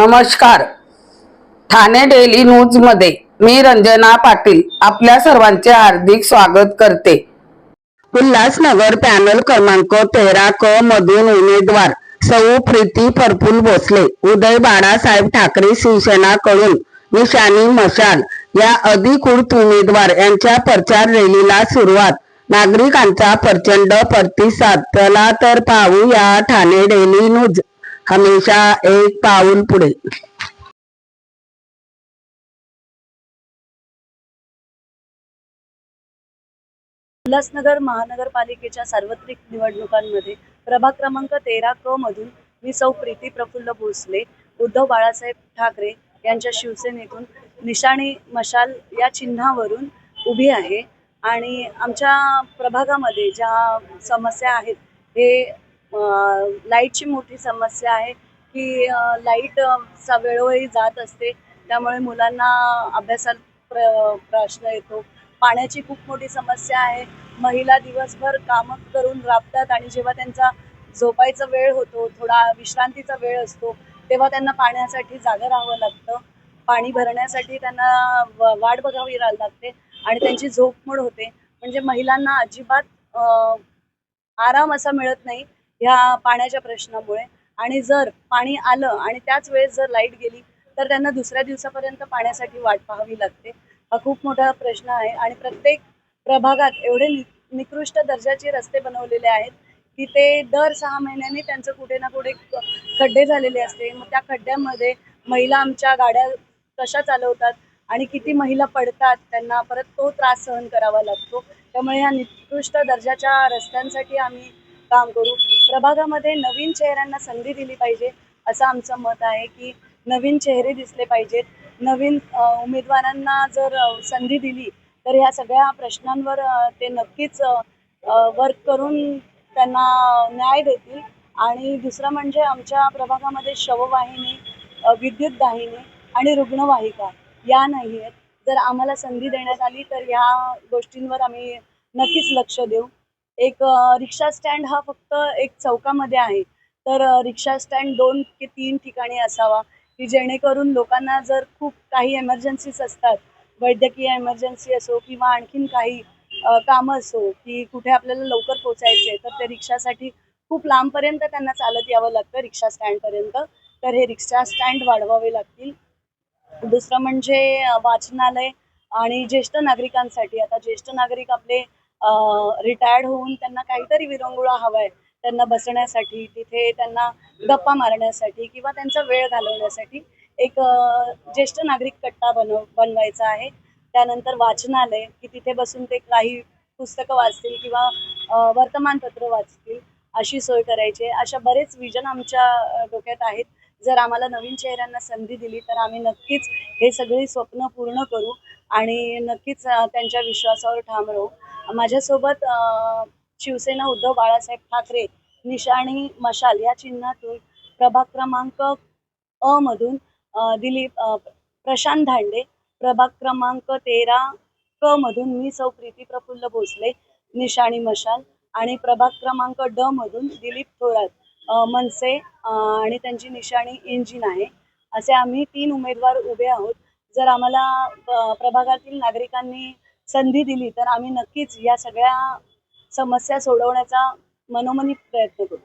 नमस्कार. ठाणे डेली न्यूजमध्ये मी रंजना पाटील आपल्या सर्वांचे हार्दिक स्वागत करते. उल्हासनगर पॅनल क्रमांक तेरा क मधून उमेदवार सौ प्रीती परफुल भोसले उदय बाळासाहेब ठाकरे शिवसेनाकडून निशाणी मशाल या अधिकृत उमेदवार यांच्या प्रचार रॅलीला सुरुवात. नागरिकांचा प्रचंड प्रतिसाद चला तर पाहू या ठाणे डेली न्यूज. हमेशा एक पाऊल पुढे. उल्हासनगर महानगरपालिकेच्या सार्वत्रिक निवडणुकांमध्ये प्रभाग क्रमांक तेरा क मधून मी सौ प्रीती प्रफुल्ल भोसले उद्धव बाळासाहेब ठाकरे यांच्या शिवसेनेतून निशाणी मशाल या चिन्हावरून उभी आहे. आणि आमच्या प्रभागामध्ये ज्या समस्या आहेत हे लाईटची मोठी समस्या आहे की लाइट चा वेळोवेळी जात असते. त्यामुळे मुलांना अभ्यासात प्र प्रश्न येतो. पाण्याची खूप मोठी समस्या आहे. महिला दिवसभर कामं करून राबतात आणि जेव्हा त्यांचा झोपायचा वेळ होतो थोडा विश्रांतीचा वेळ असतो तेव्हा त्यांना पाण्यासाठी जागं राहावं लागतं. पाणी भरण्यासाठी त्यांना व- वाट बघावी रा- लागते आणि त्यांची झोपमोड होते. म्हणजे महिलांना अजिबात आराम असा मिळत नाही. ह्या पाण्याच्या प्रश्नामुळे. आणि जर पाणी आलं आणि त्याच वेळेस जर लाइट गेली तर त्यांना दुसऱ्या दिवसापर्यंत पाण्यासाठी वाट पाहावी लागते. हा खूप मोठा प्रश्न आहे आणि प्रत्येक प्रभागात एवढे नि निकृष्ट दर्जाचे रस्ते बनवलेले आहेत की ते दर सहा महिन्यांनी त्यांचं कुठे ना कुठे खड्डे झालेले असते. मग त्या खड्ड्यांमध्ये महिला आमच्या गाड्या कशा चालवतात आणि किती महिला पडतात त्यांना परत तो त्रास सहन करावा लागतो. त्यामुळे ह्या निकृष्ट दर्जाच्या रस्त्यांसाठी आम्ही काम करू. प्रभागामध्ये नवीन चेहऱ्यांना संधी दिली पाहिजे असं आमचं मत आहे की नवीन चेहरे दिसले पाहिजेत. नवीन उमेदवारांना जर संधी दिली तर ह्या सगळ्या प्रश्नांवर ते नक्कीच वर्क करून त्यांना न्याय देतील. आणि दुसरं म्हणजे आमच्या प्रभागामध्ये शववाहिनी विद्युत दाहिनी आणि रुग्णवाहिका या नाही आहेत. जर आम्हाला संधी देण्यात आली तर ह्या गोष्टींवर आम्ही नक्कीच लक्ष देऊ. एक रिक्षा स्टँड हा फक्त एक चौकामध्ये आहे. तर रिक्षा स्टँड दोन ते तीन ठिकाणी असावा की जेणेकरून लोकांना जर खूप काही एमर्जन्सीज असतात वैद्यकीय एमर्जन्सी असो किंवा आणखीन काही कामं असो की कुठे आपल्याला लवकर पोचायचे तर ते रिक्षासाठी खूप लांबपर्यंत त्यांना चालत यावं लागतं रिक्षा स्टँडपर्यंत. तर हे रिक्षा स्टँड वाढवावे लागतील. दुसरं म्हणजे वाचनालय आणि ज्येष्ठ नागरिकांसाठी. आता ज्येष्ठ नागरिक आपले रिटायर्ड होऊन त्यांना काहीतरी विरंगुळा हवाय. त्यांना बसण्यासाठी तिथे त्यांना गप्पा मारण्यासाठी किंवा त्यांचा वेळ घालवण्यासाठी एक ज्येष्ठ नागरिक कट्टा बनव बनवायचा आहे. त्यानंतर वाचनालय की तिथे बसून ते काही पुस्तकं वाचतील किंवा वर्तमानपत्र वाचतील अशी सोय करायची आहे. अशा बरेच विजन आमच्या डोक्यात आहेत. जर आम्हाला नवीन चेहऱ्यांना संधी दिली तर आम्ही नक्कीच हे सगळी स्वप्न पूर्ण करू आणि नक्कीच त्यांच्या विश्वासावर ठाम राहू. माझ्यासोबत शिवसेना उद्धव बाळासाहेब ठाकरे निशाणी मशाल या चिन्हातून प्रभाग क्रमांक अ मधून दिलीप प्रशांत धांडे प्रभाग क्रमांक तेरा क मधून मी सौ प्रीती प्रफुल्ल भोसले निशाणी मशाल आणि प्रभाग क्रमांक ड मधून दिलीप थोरात. मनसे आणि त्यांची निशाणी इंजिन आहे. असे आम्ही तीन उमेदवार उभे आहोत. जर आम्हाला प्रभागातील नागरिकांनी संधी दिली तर आम्ही नक्कीच या सगळ्या समस्या सोडवण्याचा मनोमनी प्रयत्न करू.